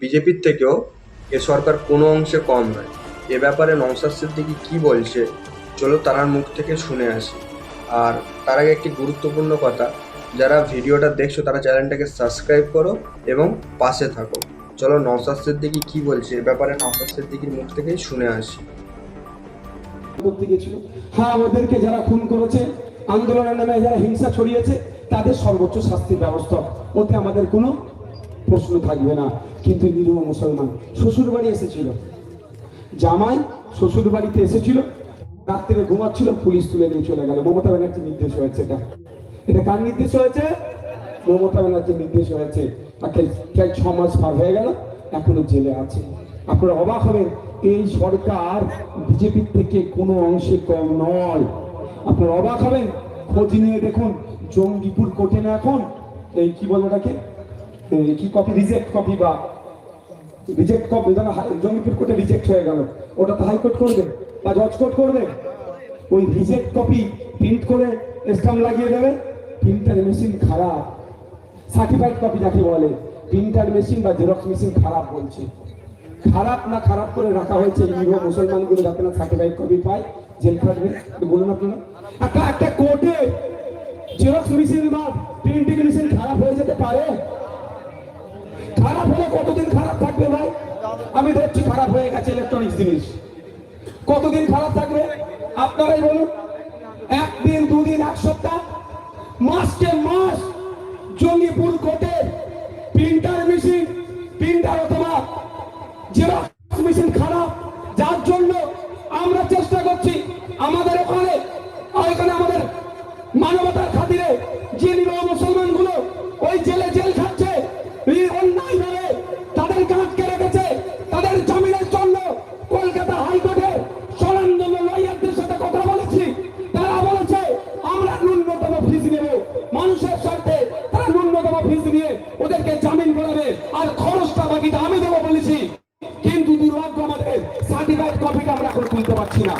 বিজেপির থেকেও এ সরকার কোনো অংশে কম নয়। এ ব্যাপারে নওশাদ সিদ্দিকি কী বলছে, চলো তারার মুখ থেকে শুনে আসি। আর তার আগে একটি গুরুত্বপূর্ণ কথা, যারা ভিডিওটা দেখছ তারা চ্যানেলটাকে সাবস্ক্রাইব করো এবং পাশে থাকো। চলো নওশাদ সিদ্দিকি কী বলছে, এ ব্যাপারে নওশাদ সিদ্দিকির মুখ থেকেই শুনে আসি। হ্যাঁ ওদেরকে যারা খুন করেছে, আন্দোলনের নামে যারা হিংসা ছড়িয়েছে, তাদের সর্বোচ্চ শাস্তির ব্যবস্থা। ওতে আমাদের কোনো প্রশ্ন থাকবে না। কিন্তু নিরীহ মুসলমান শ্বশুর বাড়ি এসেছিল। জামাই শ্বশুর বাড়িতে এসেছিল। রাত্রে ঘুমাচ্ছিল, পুলিশ তুলে নিয়ে চলে গেল। মমতা ব্যানার্জির নির্দেশ হয়েছে এটা। এটা কার নির্দেশ হয়েছে? মমতা ব্যানার্জির নির্দেশ হয়েছে। প্রায় ছ মাস পার হয়ে গেল, এখনও জেলে আছে। আপনারা অবাক হবেন, এই সরকার বিজেপির থেকে কোনো অংশে কম নয়। আপনারা অবাক হবেন, খোঁজ নিয়ে দেখুন, জঙ্গিপুর কোর্টে না এখন, এই কি বলে ওটাকে? কি কপি রিজেক্ট কপি বা রিজেক্ট কপি জঙ্গিপুর কোর্টে রিজেক্ট হয়ে গেল ওটা তো হাইকোর্ট করবে বা জজ কোর্ট করবে? ওই রিজেক্ট কপি প্রিন্ট করে স্টাম্প লাগিয়ে দেবে। প্রিন্টার মেশিন খারাপ। সার্টিফাইড কপি যাকে বলে প্রিন্টার মেশিন বা জেরক্স মেশিন খারাপ বলছে। খারাপ না খারাপ করে রাখা হয়েছে নিরীহ মুসলমানগুলো যাতে না সার্টিফাইড কপি পায়, জেল খাটবে? বলুন আপনারা। একটা একটা কোর্টে জেরক্স মেশিন বা প্রিন্টিং মেশিন খারাপ হয়ে যেতে পারে। খারাপ হলে কতদিন খারাপ থাকবে ভাই? আমি দেখছি খারাপ হয়ে গেছে ইলেকট্রনিক্স জিনিস। কতদিন খারাপ থাকবে? আপনারাই বলুন। একদিন, দুদিন, এক সপ্তাহ? মাসকে মাস জঙ্গিপুর কোর্টে প্রিন্টার মেশিন প্রিন্টার অথবা জেরক্স মেশিন খারাপ। যার জন্য আমরা চেষ্টা করছি আমাদের ওখানে এখানে আমাদের মানবতার খাতিরে যে নিরহ মুসলমানগুলো ওই জেলে সার্টিফাইড কপিটা আমরা এখন তুলতে পারছি না।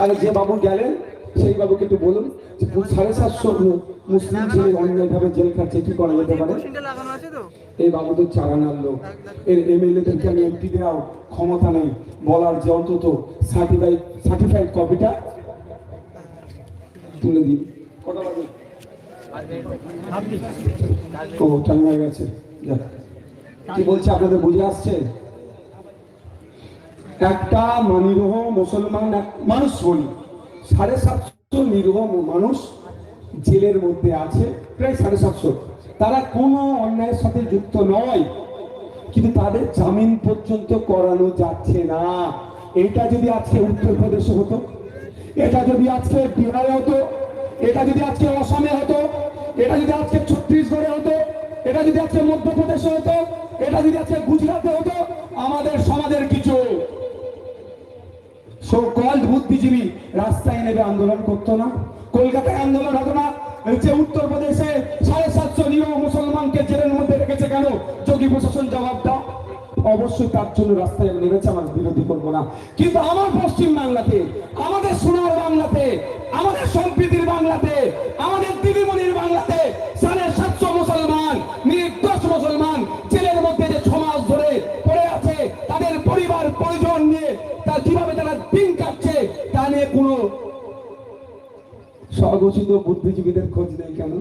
আর যে বাবু গেলেন সেই বাবুকে একটু বলুন যে সাড়ে সাতশো মুসলিম ছেলে অন্যায়ভাবে জেল খাচ্ছে কি করা যেতে পারে? এই চালানার লোক। এর এমএলএদেরকে আমি এমপি দেওয়াও ক্ষমতা নেই। বলার যে অন্তত সার্টিফাইড সার্টিফাইড কপিটা তুলে দিন। কটা বাজে? ও টাইম হয়ে গেছে। কি বলছে আপনাদের বুঝে আসছে? একটা নিরীহ মুসলমান মানুষ বলি। সাড়ে সাতশো নিরীহ মানুষ জেলের মধ্যে আছে, প্রায় সাড়ে সাতশো। তারা কোনো অন্যায়ের সাথে যুক্ত নয়, কিন্তু তাদের জামিন পর্যন্ত করানো যাচ্ছে না। এটা যদি আজকে উত্তরপ্রদেশে হতো, এটা যদি আজকে বিহারে হতো, এটা যদি আজকে অসমে হতো, এটা যদি আজকে ছত্তিশগড়ে হতো, এটা যদি আজকে মধ্যপ্রদেশে হতো, এটা যদি আজকে গুজরাটে হতো, আমাদের সমাজের কিছু সো কল্ড বুদ্ধিজীবী রাস্তায় নেবে আন্দোলন করতো না। কলকাতায় আন্দোলন হতো না। যে উত্তরপ্রদেশে সাড়ে সাতশো নিরীহ মুসলমানকে জেলের মধ্যে রেখেছে কেন? যোগী প্রশাসন জবাব দাও। অবশ্যই তার জন্য রাস্তায় নেমেছে, আমার বিরোধী করব না। কিন্তু আমার পশ্চিম বাংলাতে, আমাদের সোনার বাংলাতে, আমাদের সম্প্রীতির বাংলাতে, আমাদের দিদিমণির বাংলাতে স্বঘোষিত বুদ্ধিজীবীদের খোঁজ নেই কেন?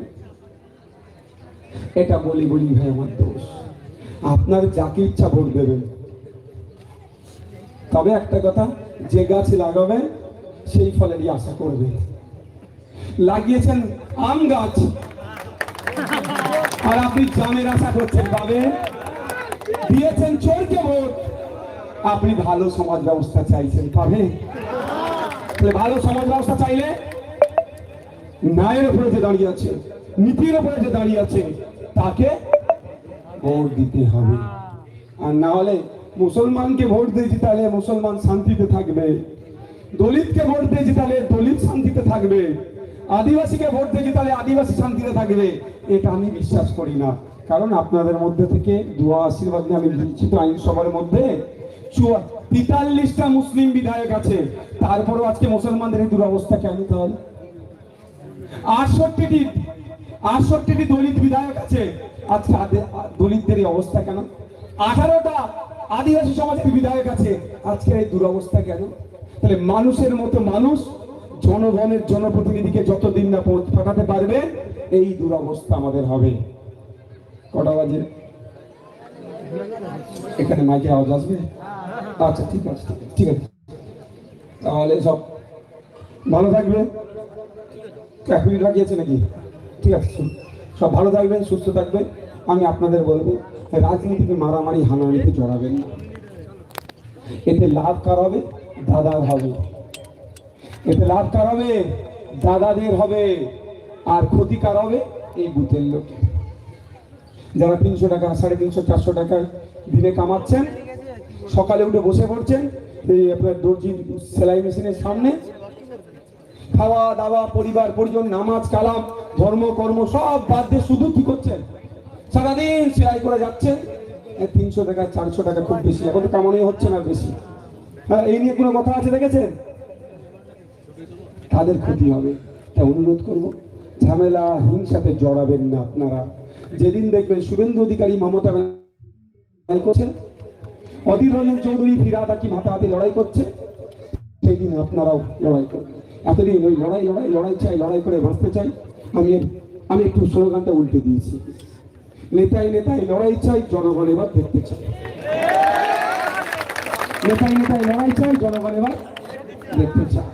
এটা বলি বলি ভাই আমার দোষ। আপনার যাকে ইচ্ছা ভোট দেবেন। তবে একটা কথা, যে গাছ লাগাবেন, সেই ফলেরই আশা করবেন। লাগিয়েছেন আম গাছ। আর আপনি জামের আশা করছেন পাবে। দিয়েছেন চোরকে ভোট। আপনি ভালো সমাজ ব্যবস্থা চাইছেন, পাবে? ভালো সমাজ ব্যবস্থা চাইলে ন্যায়ের উপরে যে দাঁড়িয়ে আছে, নীতির উপরে যে দাঁড়িয়ে আছে, তাকে ভোট দিতে হবে। আর না হলে মুসলমানকে ভোট দিয়েছি তাহলে মুসলমান শান্তিতে থাকবে। দলিতকে ভোট দিয়েছি তাহলে দলিত শান্তিতে থাকবে। আদিবাসীকে ভোট দিয়েছি তাহলে আদিবাসী শান্তিতে থাকবে। এটা আমি বিশ্বাস করি না। কারণ আপনাদের মধ্যে থেকে দোয়া আশীর্বাদ নিয়ে আমি দিচ্ছি তো আইনসভার মধ্যে তেতাল্লিশটা মুসলিম বিধায়ক আছে। তারপরেও আজকে মুসলমানদের এই দুরবস্থা কেন তাহলে? আটষট্টিটি আটষট্টিটি দলিত বিধায়ক আছে। আদে- দলিতদের অবস্থা কেন? আঠারোটা আদিবাসী সমাজের বিধায়ক আছে। আজকে এই দুরবস্থা কেন? তাহলে মানুষের মতো মানুষ জনগণের জনপ্রতিনিধিকে যতদিন না পাঠাতে পারবে এই দুরবস্থা আমাদের হবে। কটা বাজে? এখানে মাইকে আওয়াজ আসবে? আচ্ছা ঠিক আছে, ঠিক আছে তাহলে সব ভালো থাকবে এক বাকি নাকি? ঠিক আছে সব ভালো থাকবেন, সুস্থ থাকবেন। আমি আপনাদের বলব, রাজনীতিকে মারামারি, হানাহানিতে জড়াবেন না। এতে লাভ কার হবে? দাদার হবে। এতে লাভ কার হবে? দাদাদের হবে। আর ক্ষতি কার হবে? এই বুথের লোক যারা তিনশো টাকা, সাড়ে তিনশো, চারশো টাকা দিনে কামাচ্ছেন, সকালে উঠে বসে পড়ছেন, এই আপনার দর্জি সেলাই মেশিনের সামনে খাওয়া দাওয়া, পরিবার, পরিজন, নামাজ, কালাম, ধর্ম, কর্ম, সব বাদ দিয়ে শুধু কি করছেন? সারাদিন সেলাই করে যাচ্ছেন। তিনশো টাকা, চারশো টাকা খুব বেশি। এখন তো কামানোই হচ্ছে না বেশি। হ্যাঁ এই নিয়ে কোনো কথা আছে দেখেছেন? তাদের ক্ষতি হবে? তাই অনুরোধ করব, ঝামেলা, হিংসাতে জড়াবেন না আপনারা। যেদিন দেখবেন শুভেন্দু অধিকারী মমতা করছেন, অধীর রঞ্জন চৌধুরী ফিরাদ মাথা হাতে লড়াই করছে, সেই দিন আপনারাও লড়াই করবেন। এতদিন ওই লড়াই লড়াই লড়াই চাই, লড়াই করে বাঁচতে চাই। আমি আমি একটু স্লোগানটা উল্টে দিয়েছি। নেতাই নেতাই লড়াই চাই, জনগণ এবার দেখতে চাই। নেতাই নেতাই লড়াই চাই, জনগণ এবার দেখতে চাই।